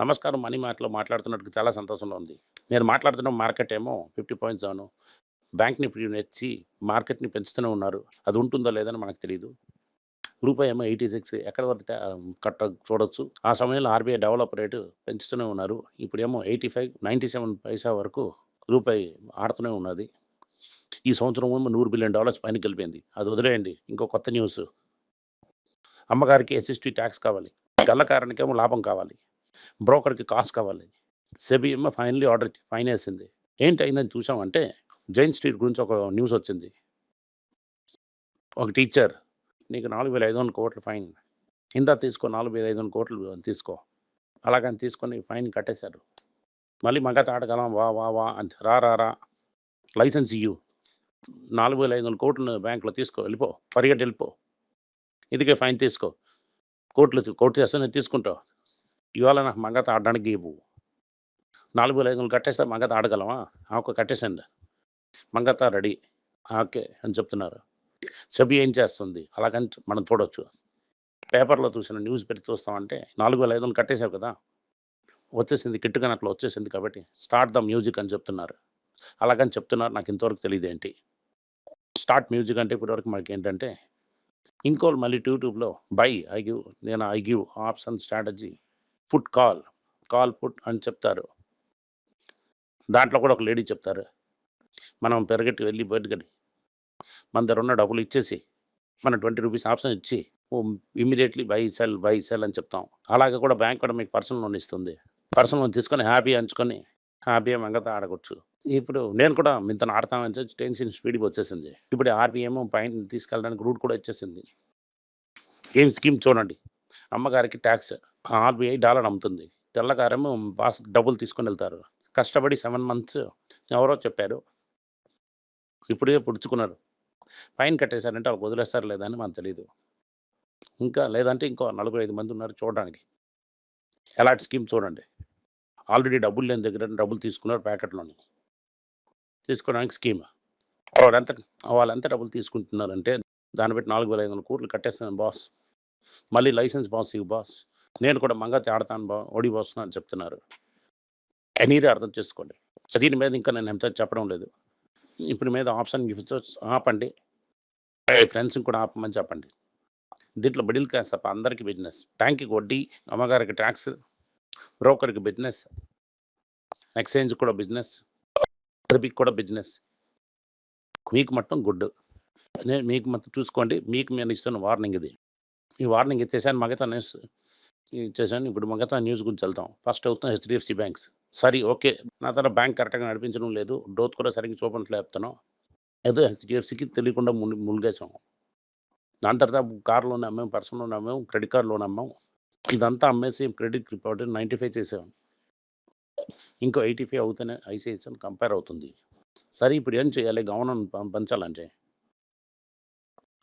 నమస్కారం. మనీ మార్ట్లో మాట్లాడుతున్నట్టు చాలా సంతోషంగా ఉంది. నేను మాట్లాడుతున్న మార్కెట్ ఏమో ఫిఫ్టీ పాయింట్స్ అవును బ్యాంక్ని నిఫ్టీ నెచ్చి మార్కెట్ని పెంచుతూనే ఉన్నారు. అది ఉంటుందో లేదని మనకు తెలియదు రూపాయి ఏమో ఎయిటీ సిక్స్ ఎక్కడ వరకు కట్ట చూడొచ్చు. ఆ సమయంలో ఆర్బీఐ డెవలప్ రేటు పెంచుతూనే ఉన్నారు. ఇప్పుడేమో ఎయిటీ ఫైవ్ నైంటీ సెవెన్ పైసా వరకు రూపాయి ఆడుతూనే ఉన్నది. ఈ సంవత్సరం ఏమో నూరు బిలియన్ డాలర్స్ పైన కలిపింది అది వదిలేయండి. ఇంకో కొత్త న్యూస్. అమ్మగారికి ఎస్ఎస్టీ ట్యాక్స్ కావాలి. గల్లకారానికేమో లాభం కావాలి. బ్రోకర్కి కాస్ట్ కావాలి. సెబీ ఏమో ఫైనల్లీ ఆర్డర్ ఫైన్ వేసింది. ఏంటి అయిందని చూసామంటే జైన్ స్ట్రీట్ గురించి ఒక న్యూస్ వచ్చింది. ఒక టీచర్ నీకు నాలుగు వేల ఐదు వందల కోట్లు ఫైన్. ఇందా తీసుకో నాలుగు వేల ఐదు వందల కోట్లు తీసుకో. అలాగని తీసుకొని ఫైన్ కట్టేశారు. మళ్ళీ మగత ఆడగలం వా వా వా అని రా రా రా. లైసెన్స్ ఇయ్యు. నాలుగు వేల ఐదు వందల కోట్లు బ్యాంకులో తీసుకో వెళ్ళిపో పరిగెట్టి వెళ్ళిపో ఇదికే ఫైన్ తీసుకో. కోట్లు కోర్టు చేస్తే నేను తీసుకుంటావు ఇవాళ నాకు మగత ఆడడానికి ఇవ్వు. నాలుగు వేల ఐదు వందలు కట్టేస్తే మగత ఆడగలమా ఆ, కట్టేసండి మంగత రెడీ. ఓకే అని చెప్తున్నారు. సభ్యు ఏం చేస్తుంది? అలాగని మనం చూడవచ్చు పేపర్లో చూసిన న్యూస్ పెట్టి చూస్తామంటే నాలుగు వేల ఐదు వందలు కట్టేసావు కదా? వచ్చేసింది కిట్టుకని అట్లా వచ్చేసింది కాబట్టి స్టార్ట్ ద మ్యూజిక్ అని చెప్తున్నారు. అలాగని చెప్తున్నారు. నాకు ఇంతవరకు తెలియదు ఏంటి. స్టార్ట్ మ్యూజిక్ అంటే ఇప్పటివరకు మనకి ఏంటంటే ఇంకోళ్ళు మళ్ళీ యూట్యూబ్లో బై ఐ గివ్ నేను I give option strategy put call call put అని చెప్తారు. దాంట్లో కూడా ఒక లేడీ చెప్తారు. మనం పెరగట్టి వెళ్ళి బయటగడి మన దగ్గర ఉన్న డబ్బులు ఇచ్చేసి మన ట్వంటీ రూపీస్ ఆప్షన్ ఇచ్చి immediately buy sell buy sell అని చెప్తాం. అలాగే కూడా బ్యాంక్ కూడా మీకు పర్సనల్ లోన్ ఇస్తుంది. పర్సనల్ లోన్ తీసుకొని హ్యాపీ అంచుకొని హ్యాపీ మంగత ఆడవచ్చు ఇప్పుడు నేను కూడా మింతను ఆడతామని చెప్పి టెన్షన్ స్పీడ్గా వచ్చేసింది. ఇప్పుడు ఆర్బీఎం పైన తీసుకెళ్ళడానికి రూట్ కూడా వచ్చేసింది. ఏం స్కీమ్ చూడండి. అమ్మగారికి ట్యాక్స్. ఆర్బీఐ డాలర్ అమ్ముతుంది. తెల్లకారము బాస్ డబ్బులు తీసుకొని వెళ్తారు. కష్టపడి సెవెన్ మంత్స్ ఎవరో చెప్పారు. ఇప్పుడే పుడుచుకున్నారు. ఫైన్ కట్టేశారంటే వాళ్ళకి వదిలేస్తారు లేదా అని మనకు తెలియదు ఇంకా లేదంటే ఇంకో నలుగురు ఐదు మంది ఉన్నారు చూడడానికి. ఎలాంటి స్కీమ్ చూడండి. ఆల్రెడీ డబ్బులు లేని దగ్గర డబ్బులు తీసుకున్నారు ప్యాకెట్లోని. తీసుకోవడానికి స్కీమ్. వాళ్ళంతా వాళ్ళంతా డబ్బులు తీసుకుంటున్నారంటే దాన్ని బట్టి నాలుగు వేల ఐదు వందల కోట్లు కట్టేస్తాను బాస్. మళ్ళీ లైసెన్స్ బాస్ ఇవి బాస్. నేను కూడా మంగతి ఆడతాను బా ఓడిపోస్తున్నా అని చెప్తున్నారు. ఎనీరే అర్థం చేసుకోండి. దీని మీద ఇంకా నేను ఎంత చెప్పడం లేదు. ఇప్పుడు మీద ఆప్షన్ ఆపండి. ఫ్రెండ్స్ని కూడా ఆపమని చెప్పండి. దీంట్లో మిడిల్ క్లాస్ తప్ప అందరికీ బిజినెస్. ట్యాంక్కి వడ్డీ అమ్మగారికి ట్యాక్స్ బ్రోకర్కి బిజినెస్ ఎక్స్చేంజ్ కూడా బిజినెస్ రిపిక్ కూడా బిజినెస్. మీకు మొత్తం గుడ్. నేను మీకు మొత్తం చూసుకోండి. మీకు నేను ఇస్తున్న వార్నింగ్ ఇది. ఈ వార్నింగ్ ఎత్తేసాను. మగతా నేను చేశాను? ఇప్పుడు మిగతా న్యూస్ గురించి వెళ్తాం ఫస్ట్ అవుతున్న హెచ్డిఎఫ్సి బ్యాంక్స్. సరే ఓకే. నా తర్వాత బ్యాంక్ కరెక్ట్గా నడిపించడం లేదు. డోత్ కూడా సరిగ్గా చూపట్లే చెప్తాను ఏదో హెచ్డిఎఫ్సికి తెలియకుండా ముని మునిగేసాం దాని తర్వాత కార్ లోన్ అమ్మాం పర్సనల్ లోన్ అమ్మాం క్రెడిట్ కార్డ్ లోన్ అమ్మాం. ఇదంతా అమ్మేసి క్రెడిట్ రిపోర్ట్ నైంటీ ఫైవ్ చేసాం. ఇంకో ఎయిటీ ఫైవ్ అవుతూనే ఐసిఐసిఐ కంపేర్ అవుతుంది. సరే ఇప్పుడు ఏం చేయాలి? గవర్నమెంట్ పం- పంచాలంటే.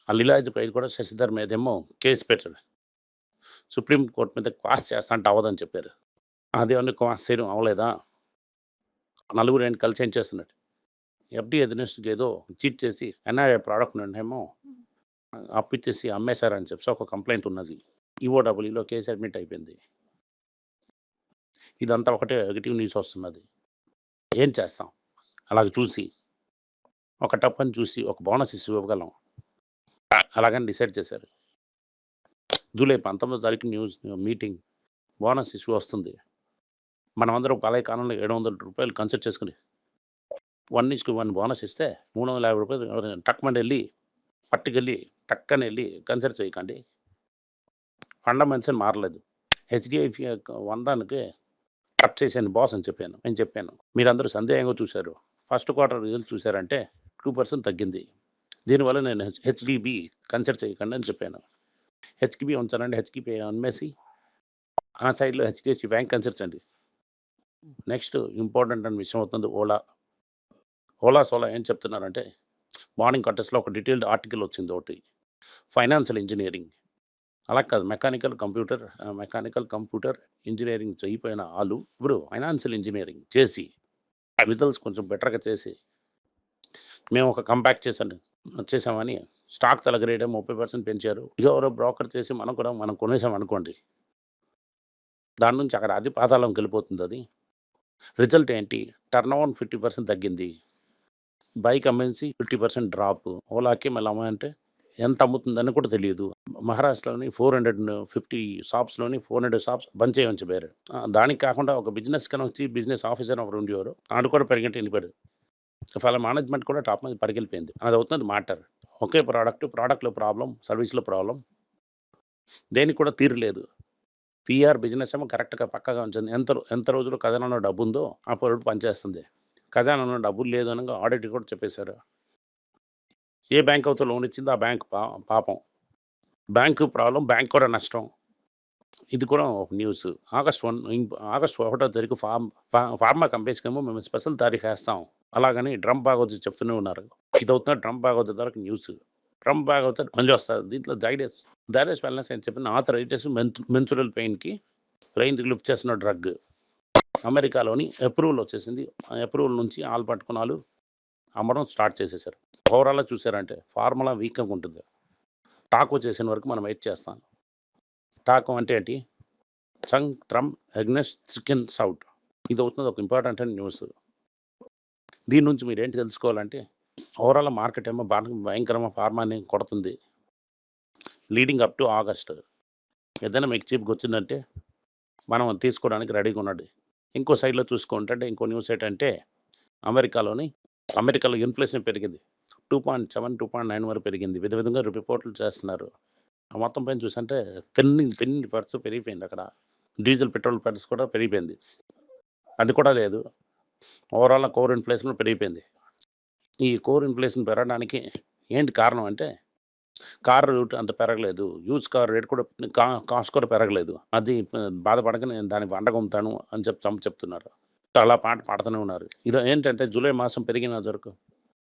ఆ పై కూడా శశిధర్ మీదేమో కేసు పెట్టాడు. సుప్రీం కోర్టు మీద క్వాస్ చేస్తా అంటే అవ్వదని చెప్పారు. అది క్వాస్ చేయడం అవ్వలేదా? నలుగురు ఏంటి కలిసి ఏం చేస్తున్నట్టు ఎఫ్డి ఎదునిస్ట్కి ఏదో చీట్ చేసి ఎన్ఆర్ఐ ప్రోడక్ట్ ఏమో అప్పిచ్చేసి అమ్మేశారని చెప్పి ఒక కంప్లైంట్ ఉన్నది. ఈఓడబ్ల్యూలో కేసు అడ్మిట్ అయిపోయింది. ఇదంతా ఒకటే నెగిటివ్ న్యూస్ వస్తున్నది. ఏం చేస్తాం? అలాగ చూసి ఒక టప్పని చూసి ఒక బోనస్ ఇసి ఇవ్వగలం. అలాగని డిసైడ్ చేశారు. జూలై పంతొమ్మిదో తారీఖు న్యూస్ మీటింగ్ బోనస్ ఇష్యూ వస్తుంది. మనమందరం పలే కాలంలో ఏడు వందల రూపాయలు కన్సిడర్ చేసుకుని వన్ ఇచ్చుకు వన్ బోనస్ ఇస్తే మూడు వందల యాభై రూపాయలు టక్మండి వెళ్ళి పట్టుకెళ్ళి టక్కని వెళ్ళి కన్సిడర్ చేయకండి. ఫండమెంట్స్ అని మారలేదు. హెచ్డిఎఫ్ వందానికి కట్ చేశాను బాస్ అని చెప్పాను నేను చెప్పాను. మీరందరూ సందేహంగా చూశారు. ఫస్ట్ క్వార్టర్ రిజల్ట్ చూశారంటే టూ పర్సెంట్ తగ్గింది. దీనివల్ల నేను హెచ్డిబి కన్సిడర్ చేయకండి అని చెప్పాను. హెచ్కిబి ఉంచాలండి హెచ్కిబి అమ్మేసి ఆ సైడ్లో HDFC bank consider next important అని విషయం అవుతుంది ఓలా. ఓలా సోలా ఏం చెప్తున్నారంటే మార్నింగ్ కంటెస్ట్లో ఒక డీటెయిల్డ్ ఆర్టికల్ వచ్చింది ఒకటి. Financial engineering. అలా కాదు mechanical computer mechanical computer engineering చేయిపోయిన వాళ్ళు ఇప్పుడు ఫైనాన్షియల్ ఇంజనీరింగ్ చేసి రిజల్ట్స్ కొంచెం బెటర్గా చేసి మేము ఒక కంపాక్ట్ చేశాను చేసామని స్టాక్ తలగరేయడం ముప్పై పర్సెంట్ పెంచారు. ఇక ఎవరో బ్రోకర్ చేసి మనం కూడా మనం కొనేసాం అనుకోండి. దాని నుంచి అక్కడ అది పాతాళంకి వెళ్ళిపోతుంది అది. రిజల్ట్ ఏంటి? టర్న్ ఓవర్ ఫిఫ్టీ పర్సెంట్ తగ్గింది. బైక్ అమ్మేసి ఫిఫ్టీ పర్సెంట్ డ్రాప్. ఓలాకి మళ్ళీ అమ్మాయంటే ఎంత అమ్ముతుందని కూడా తెలియదు. మహారాష్ట్రలోని ఫోర్ హండ్రెడ్ ఫిఫ్టీ షాప్స్లోని ఫోర్ హండ్రెడ్ షాప్స్ బంద్ చేయవచ్చు పేరు దానికి కాకుండా ఒక బిజినెస్ కన్నా వచ్చి బిజినెస్ ఆఫీసర్ ఒకరు ఉండేవారు. ఆడు కూడా పెరిగినట్టు వెళ్ళిపోయాడు. వాళ్ళ మేనేజ్మెంట్ కూడా టాప్ మీద పరిగెళ్ళిపోయింది. అది అవుతుంది మ్యాటర్. ఒకే ప్రోడక్ట్ ప్రోడక్ట్లో ప్రాబ్లం సర్వీస్లో ప్రాబ్లం దేనికి కూడా తీరలేదు పిఆర్ బిజినెస్ ఏమో కరెక్ట్గా పక్కగా ఉంచింది. ఎంత ఎంత రోజులు ఖజానాలో డబ్బు ఉందో ఆ పొరుడు పనిచేస్తుంది. ఖజానాలో డబ్బులు లేదు అనగా ఆడిట్ కూడా చెప్పేశారు. ఏ బ్యాంక్ అయితే లోన్ ఇచ్చిందో ఆ బ్యాంక్ పాపం. బ్యాంకు ప్రాబ్లం బ్యాంక్ కూడా నష్టం. ఇది కూడా ఒక న్యూస్. ఆగస్ట్ వన్ ఆగస్ట్ ఒకటో తారీఖు ఫార్మ్ ఫా- ఫార్మా కంపెనీస్కి ఏమో మేము స్పెషల్ తారీఖు వేస్తాం. అలాగని డ్రమ్ బాగోద్ది చెప్తూనే ఉన్నారు. ఇది అవుతున్న డ్రమ్ బాగోద్ది వరకు న్యూస్. డ్రమ్ బాగోతే మళ్ళీ వస్తుంది. దీంట్లో జైడెస్ జైడెస్ వెల్నెస్ అని చెప్పిన ఆథరైటిస్ మెన్సురల్ పెయిన్కి పెయిన్ లిఫ్ట్ చేసిన డ్రగ్. అమెరికాలోని అప్రూవల్ వచ్చేసింది. అప్రూవల్ నుంచి ఆల్ పట్టుకున్నాలు అమ్మడం స్టార్ట్ చేసేసారు. ఓవరాల్గా చూసారంటే ఫార్ములా వీక్గా ఉంటుంది. టాకో చేసిన వరకు మనం వెయిట్ చేస్తాం. టాకో అంటే ఏంటి? సంగ్ ట్రమ్ అగ్నెస్ చికెన్ సౌట్. ఇది అవుతుంది ఒక ఇంపార్టెంట్ న్యూస్. దీని నుంచి మీరు ఏంటి తెలుసుకోవాలంటే ఓవరాల్ మార్కెట్ ఏమో బాగా భయంకరమైన ఫార్మాని కొడుతుంది. లీడింగ్ అప్ టు ఆగస్ట్ ఏదైనా మీకు చీప్కి వచ్చిందంటే మనం తీసుకోవడానికి రెడీగా ఉన్నాడు ఇంకో సైడ్లో చూసుకుంటే ఇంకో న్యూస్ ఏంటంటే అమెరికాలోని అమెరికాలో ఇన్ఫ్లేషన్ పెరిగింది. Two point seven two point nine వరకు పెరిగింది. విధ విధంగా రిపోర్ట్లు చేస్తున్నారు. మొత్తం పైన చూసంటే తిన్ని తెన్ని పర్స్ పెరిగిపోయింది అక్కడ. డీజిల్ పెట్రోల్ పర్స్ కూడా పెరిగిపోయింది. అది కూడా లేదు. ఓవరాల్ కోర్ ఇన్ఫ్లేషన్ పెరిగిపోయింది. ఈ కోర్ ఇన్ఫ్లేషన్ పెరగడానికి ఏంటి కారణం అంటే కార్ రేట్ అంత పెరగలేదు. యూజ్ కార్ రేట్ కూడా కా కాస్ట్ కూడా పెరగలేదు. అది బాధపడక నేను దాన్ని వండగొమ్ముతాను అని చెప్ చంప చెప్తున్నారు. అలా పాట పాడుతూనే ఉన్నారు. ఇది ఏంటంటే జూలై మాసం పెరిగిన వరకు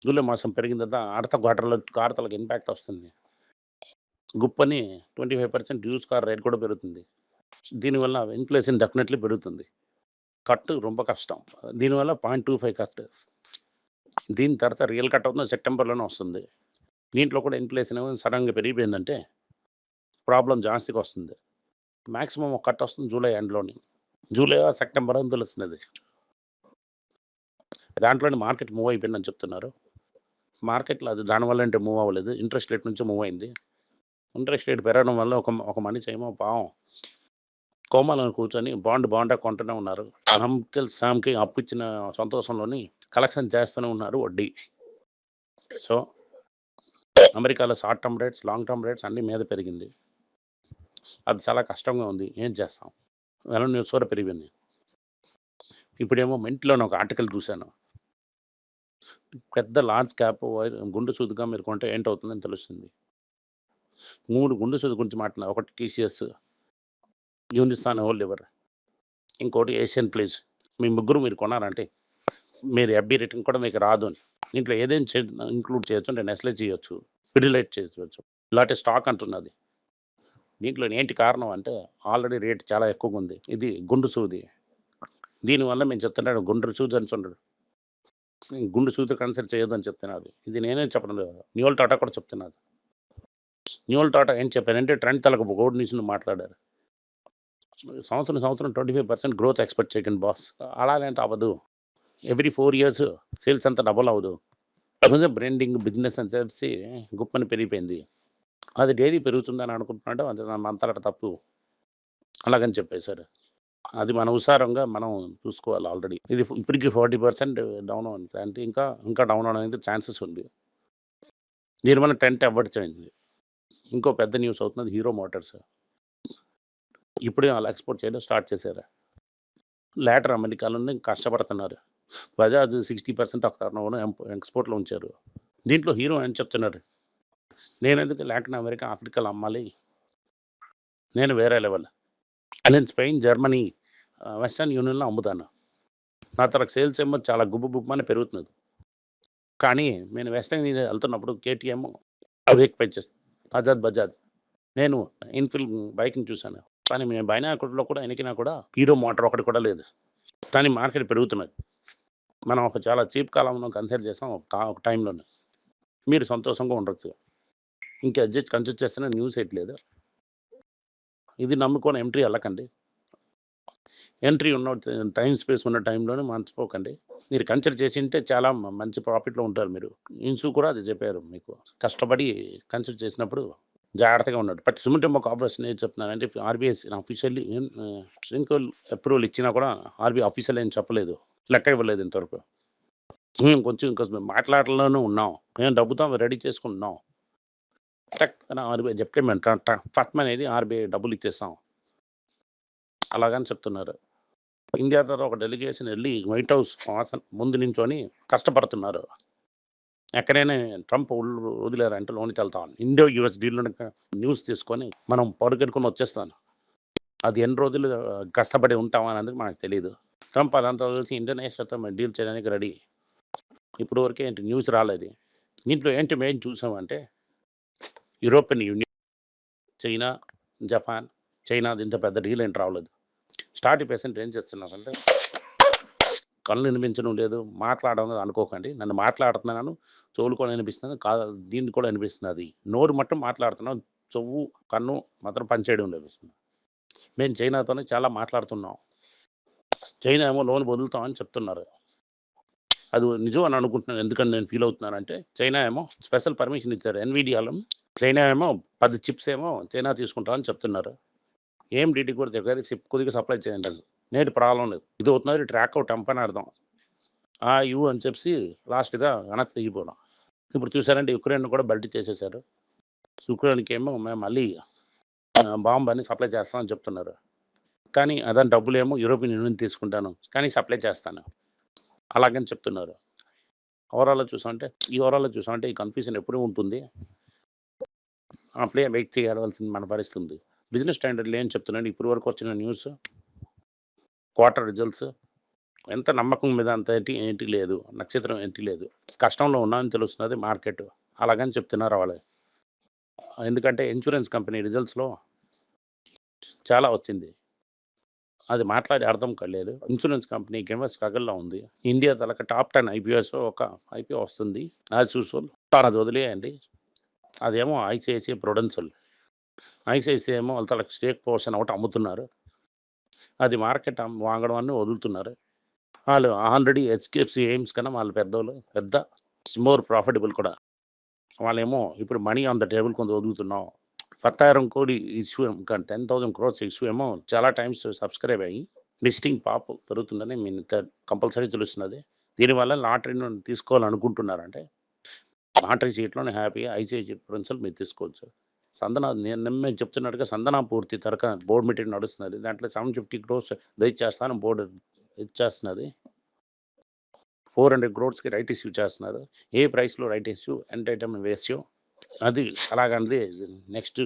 జూలై మాసం పెరిగిన తర్వాత ఆడత గాటర్ల కార్తలకు ఇంపాక్ట్ వస్తుంది. గుప్పని twenty five percent use car rate కూడా పెరుగుతుంది. దీనివల్ల ఇన్ఫ్లేషన్ డెఫినెట్లీ పెరుగుతుంది. కట్ రొంబ కష్టం. దీనివల్ల పాయింట్ టూ ఫైవ్ కట్. దీని తర్వాత రియల్ కట్ అవుతుంది సెప్టెంబర్లోనే వస్తుంది. దీంట్లో కూడా ఇన్ఫ్లేషన్ సడన్గా పెరిగిపోయిందంటే ప్రాబ్లం జాస్తికి వస్తుంది. మ్యాక్సిమం ఒక కట్ వస్తుంది జూలై ఎండ్లోని. జూలై సెప్టెంబర్ అని తెలుస్తుంది దాంట్లోనే మార్కెట్ మూవ్ అయిపోయిందని చెప్తున్నారు. మార్కెట్లో అది దానివల్ల అంటే మూవ్ అవ్వలేదు. ఇంట్రెస్ట్ రేట్ నుంచి మూవ్ అయింది. ఇంట్రెస్ట్ రేట్ పెరగడం వల్ల ఒక ఒక మనిషి ఏమో పావం కోమాలను కూర్చొని బాండ్ బాండా కొంటూనే ఉన్నారు. అంకిల్ శామ్కి అప్పు ఇచ్చిన సంతోషంలోని కలెక్షన్ చేస్తూనే ఉన్నారు వడ్డీ. సో అమెరికాలో short term rates long term rates అన్ని మీద పెరిగింది. అది చాలా కష్టంగా ఉంది. ఏం చేస్తాం? వెల న్యూస్ కూడా పెరిగింది. ఇప్పుడేమో మెంట్లోనే ఒక ఆర్టికల్ చూశాను. పెద్ద లార్జ్ క్యాప్ గుండు సూదుగా మీరు కొంటే ఏంటవుతుందని తెలుస్తుంది. మూడు గుండు సూది గురించి మాట్లాడు ఒకటి టీసీఎస్ యూనిస్తాన్ హోల్ లివర్ ఇంకోటి ఏషియన్ ప్లేస్. మీ ముగ్గురు మీరు కొనాలంటే మీరు ఎఫ్బీ రేటింగ్ కూడా మీకు రాదు అని. దీంట్లో ఏదైనా చే ఇంక్లూడ్ చేయొచ్చు అంటే నెస్లే చేయొచ్చు పిడిలైట్ చేయొచ్చు. ఇలాంటి స్టాక్ అంటున్నది. దీంట్లో ఏంటి కారణం అంటే ఆల్రెడీ రేట్ చాలా ఎక్కువగా ఉంది. ఇది గుండు సూది. దీనివల్ల మేము చెప్తున్నాడు గుండ్రు సూది అని చూడడు గుండు సూది కన్సిడర్ చేయొద్దని చెప్తున్నాడు ఇది నేనే చెప్పడం లేదు న్యూల్ టాటా కూడా చెప్తున్నాడు న్యూల్ టాటా ఏం చెప్పారంటే ట్రెండ్ తలకు గోడ్ నుంచి మాట్లాడారు. సంవత్సరం సంవత్సరం twenty five percent growth expect చేయకండి బాస్ అలాగంటే అవ్వదు. ఎవ్రీ ఫోర్ ఇయర్స్ సేల్స్ అంతా డబుల్ అవ్వదు. కొంచెం బ్రాండింగ్ బిజినెస్ అని చెప్పి గుప్పని పెరిగిపోయింది. అది డైలీ పెరుగుతుందని అనుకుంటున్నాడు అది నా అంతట తప్పు. అలాగని చెప్పేశారు. అది మన ఉసారంగా మనం చూసుకోవాలి ఆల్రెడీ ఇది ఇప్పటికి ఫార్టీ పర్సెంట్ డౌన్ ఉంది అంటే ఇంకా ఇంకా డౌన్ అవడానికి ఛాన్సెస్ ఉంది. దీనివల్ల టెంట్ అవాయిడ్ ఇంకో పెద్ద న్యూస్ అవుతున్నది హీరో మోటార్స్. ఇప్పుడే వాళ్ళు ఎక్స్పోర్ట్ చేయడం స్టార్ట్ చేశారు. లేటర్ అమెరికాలోనే కష్టపడుతున్నారు. బజాజ్ సిక్స్టీ పర్సెంట్ ఒక టర్న్ ఎక్స్పోర్ట్లో ఉంచారు. దీంట్లో హీరో అని చెప్తున్నారు నేను ఎందుకు లాటిన్ అమెరికా ఆఫ్రికాలో అమ్మాలి? నేను వేరే లెవెల్. నేను స్పెయిన్ జర్మనీ వెస్టర్న్ యూనియన్లో అమ్ముతాను. నా తరకు సేల్స్ ఏమో చాలా గుబ్బు గుబ్బమని పెరుగుతున్నది. కానీ నేను వెస్టర్న్ యూనియన్ వెళ్తున్నప్పుడు కేటీఎం అవి పెంచేస్తాను బజాజ్ బజాజ్. నేను ఇన్ఫిల్ బైక్ని చూశాను. కానీ మేము బైనాకుల్లో కూడా ఎనికినా కూడా హీరో మోటార్ ఒకటి కూడా లేదు. కానీ మార్కెట్ పెరుగుతున్నది. మనం ఒక చాలా చీప్ కాలంలో కన్సిడర్ చేస్తాం ఒక ఒక టైంలోనే. మీరు సంతోషంగా ఉండొచ్చు. ఇంకా అడ్జస్ట్ కన్సిడర్ చేస్తేనే న్యూస్ వేయట్లేదు ఇది నమ్ముకొని ఎంట్రీ వెళ్ళకండి. ఎంట్రీ ఉన్న టైం స్పేస్ ఉన్న టైంలోనే మర్చిపోకండి. మీరు కన్సిడర్ చేసి ఉంటే చాలా మంచి ప్రాఫిట్లో ఉంటారు మీరు. ఇన్సు కూడా అది చెప్పారు మీకు. కష్టపడి కన్సిడర్ చేసినప్పుడు జాగ్రత్తగా ఉన్నాడు బట్ సుమిటమ్మ కార్పొరేషన్ ఏం చెప్తున్నానంటే ఆర్బీఐ అఫీషియల్లీ సింకుల్ అప్రూవల్ ఇచ్చినా కూడా ఆర్బీఐ ఆఫీషియల్ ఏం చెప్పలేదు. లెక్క ఇవ్వలేదు ఇంతవరకు. మేము కొంచెం ఇంకొంచెం మాట్లాడలోనే ఉన్నాం. మేము డబ్బుతో రెడీ చేసుకుంటున్నాం. టక్ అని ఆర్బీఐ చెప్తే మేము ట- ఫస్ట్ అనేది ఆర్బీఐ డబ్బులు ఇచ్చేస్తాం. అలాగని చెప్తున్నారు. ఇండియా ద్వారా ఒక డెలిగేషన్ వెళ్ళి వైట్ హౌస్ ముందు నించొని కష్టపడుతున్నారు. ఎక్కడైనా ట్రంప్ వదిలేరంటే లోనికి వెళ్తాను ఇండియో యుఎస్ డీల్లో న్యూస్ తీసుకొని మనం పరుగెట్టుకుని వచ్చేస్తాను. అది ఎన్ని రోజులు కష్టపడి ఉంటాం అనేది మనకు తెలియదు ట్రంప్ అదంతా కలిసి ఇండోనేషియాతో డీల్ చేయడానికి రెడీ. ఇప్పుడు వరకే ఏంటి న్యూస్ రాలేదు. దీంట్లో ఏంటి మేము చూసామంటే European union China Japan China ఇంత పెద్ద డీల్ ఏంటి రావలేదు. స్టార్ట్ పేషెంట్ ఏం చేస్తున్నారు అంటే కళ్ళు వినిపించడం లేదు మాట్లాడడం అనుకోకండి. నన్ను మాట్లాడుతున్నాను చెవులు కూడా వినిపిస్తుంది కా దీన్ని కూడా వినిపిస్తున్నది నోరు మట్టం మాట్లాడుతున్నాం చెవు కన్ను మాత్రం పనిచేయడం లేదు మేము చైనాతోనే చాలా మాట్లాడుతున్నాం. చైనా ఏమో లోన్ వదులుతామని చెప్తున్నారు. అది నిజం అని అనుకుంటున్నాను. ఎందుకని నేను ఫీల్ అవుతున్నానంటే చైనా ఏమో స్పెషల్ పర్మిషన్ ఇచ్చారు. ఎన్విడియాలో చైనా ఏమో పది చిప్స్ ఏమో చైనా తీసుకుంటామని చెప్తున్నారు. ఏం డీటీ కూడా దగ్గర చిప్ కొద్దిగా సప్లై చేయండి నేటి ప్రాబ్లం లేదు. ఇది అవుతున్నది ట్రాక్ అవుట్ టెంప్ అని అర్థం. ఆ యూ అని చెప్పి లాస్ట్గా వెనక్కి తెగిపోవడం ఇప్పుడు చూసారంటే యుక్రెయిన్ కూడా బెల్ట్ చేసేసారు యుక్రెయిన్కి ఏమో మేము మళ్ళీ బాంబు అని సప్లై చేస్తామని చెప్తున్నారు. కానీ అదని డబ్బులు ఏమో యూరోపియన్ యూనియన్ తీసుకుంటాను. కానీ సప్లై చేస్తాను. అలాగని చెప్తున్నారు. ఓవరాల్లో చూసామంటే ఈ ఓవరాల్లో చూసామంటే ఈ కన్ఫ్యూజన్ ఎప్పుడూ ఉంటుంది. అప్లే వెయిట్ చేయాల్సింది మన పరిస్థితి ఉంది బిజినెస్ స్టాండర్డ్లు ఏం చెప్తున్నాను. ఇప్పుడు వరకు వచ్చిన న్యూస్ క్వార్టర్ రిజల్ట్స్. ఎంత నమ్మకం మీద అంత ఏంటి ఏంటి లేదు నక్షత్రం ఏంటి లేదు. కష్టంలో ఉన్నామని తెలుస్తున్నది మార్కెట్. అలాగని చెప్తున్నారు వాళ్ళు. ఎందుకంటే ఇన్సూరెన్స్ కంపెనీ రిజల్ట్స్లో చాలా వచ్చింది. అది మాట్లాడి అర్థం కాలేదు. ఇన్సూరెన్స్ కంపెనీ ఏమో స్ట్రగల్లో ఉంది. ఇండియా తలక టాప్ టెన్ ఐపీఎస్ ఒక ఐపీఓ వస్తుంది. యాజ్ యూజువల్ అది వదిలేయండి. అదేమో ఐసిఐసిఐ ప్రొడెన్సల్ ఐసిఐసిఐ ఏమో వాళ్ళ తలకి స్టేక్ పోర్షన్ ఒకటి అమ్ముతున్నారు. అది మార్కెట్ అమ్- అని వదులుతున్నారు. వాళ్ళు ఆల్రెడీ హెచ్కేఎఫ్సి ఎయిమ్స్ కన్నా వాళ్ళు పెద్దోళ్ళు పెద్ద మోర్ ప్రాఫిటబుల్ కూడా. వాళ్ళేమో ఇప్పుడు మనీ ఆన్ ద టేబుల్ కొంత వదులుతున్నాం. పత్తాయిరం కోడి issue ten thousand crores issue ఏమో చాలా టైమ్స్ సబ్స్క్రైబ్ అయ్యి లిస్టింగ్ పాప్ పెరుగుతుందని మీ కంపల్సరీ తెలుస్తున్నది. దీనివల్ల లాటరీని తీసుకోవాలనుకుంటున్నారంటే లాటరీ సీట్లోనే హ్యాపీగా ఐసీఐసీ ప్రిన్సిపల్ మీరు తీసుకోవచ్చు. సందన నేను నిమ్మే చెప్తున్నట్టుగా సందన పూర్తి తరక బోర్డు మీటింగ్ నడుస్తున్నది. దాంట్లో సెవెన్ ఫిఫ్టీ క్రోర్స్ దయచేస్తాను బోర్డు ఇచ్చేస్తున్నది. ఫోర్ హండ్రెడ్ క్రోర్స్కి రైట్ ఇష్యూ చేస్తున్నారు. ఏ ప్రైస్లో రైట్ ఇష్యూ ఎంటర్టైన్మెంట్ వేస్యూ అది అలాగనేది నెక్స్ట్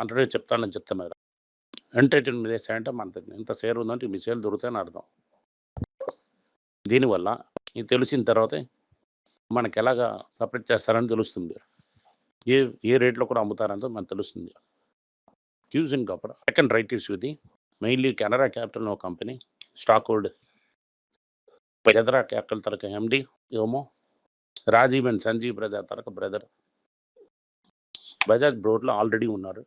హండ్రెడ్ చెప్తానని చెప్తున్నారు. ఎంటర్టైన్మెంట్ వేసా అంటే మన ఎంత షేర్ ఉందంటే మీ షేర్ దొరుకుతాయని అర్థం. దీనివల్ల ఇది తెలిసిన తర్వాత మనకి ఎలాగా సపరేట్ చేస్తారని తెలుస్తుంది. ఏ ఏ రేట్లో కూడా అమ్ముతారంతో మనకు తెలుస్తుంది. క్యూజ్ ఇన్ కాపర్ సెకండ్ రైట్ ఇష్యూది మెయిన్లీ కెనరా క్యాపిటల్ ఒక కంపెనీ. స్టాక్ హోల్డ్ పెదరా క్యాపిటల్ తరక ఎండి ఏమో. రాజీవ్ అండ్ సంజీవ్ బ్రదర్ తరక బ్రదర్. బజాజ్ బ్రోడ్లో ఆల్రెడీ ఉన్నారు.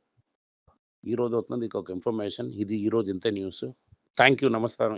ఈరోజు అవుతుంది ఒక ఇన్ఫర్మేషన్. ఇది ఈ రోజు ఇంతే న్యూస్. థ్యాంక్ యూ నమస్కారం.